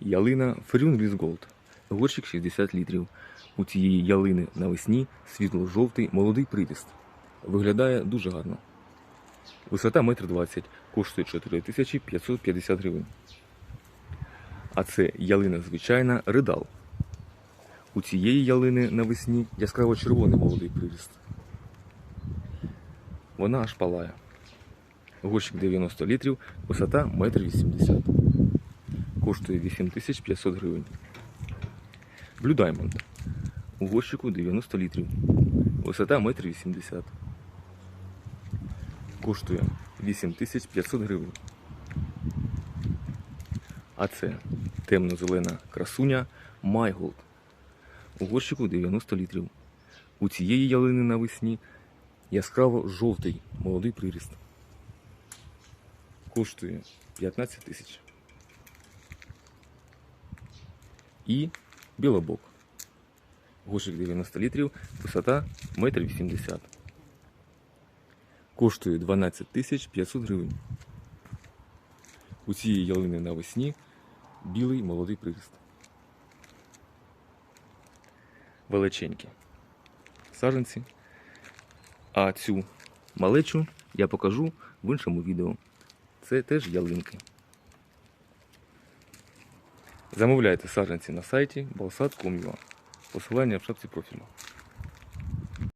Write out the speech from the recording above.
Ялина Різ Горщик 60 літрів. У цієї ялини навесні світло-жовтий молодий приріст. Виглядає дуже гарно. Висота 1,20 м, коштує 4550 гривень. А це ялина звичайна ридал. У цієї ялини навесні яскраво червоний молодий приріст. Вона аж палає. Горщик 90 літрів, висота 1,80 м. Коштує 8500 гривень. Blue Diamond. У горщику 90 літрів. Висота 1,80 м. Коштує 8500 гривень. А це темно-зелена красуня Майголд. У горщику 90 літрів. У цієї ялини навесні яскраво жовтий молодий приріст. Коштує 15 тисяч. І білобок. Горщик 90 літрів, висота 1,80 м. Коштує 12 тисяч 500 гривень. У цієї ялини навесні білий молодий приріст. Величенькі саджанці. А цю малечу я покажу в іншому відео. Це теж ялинки. Замовляйте саджанці на сайті balsat.com.ua. Посилання в шапці профілю.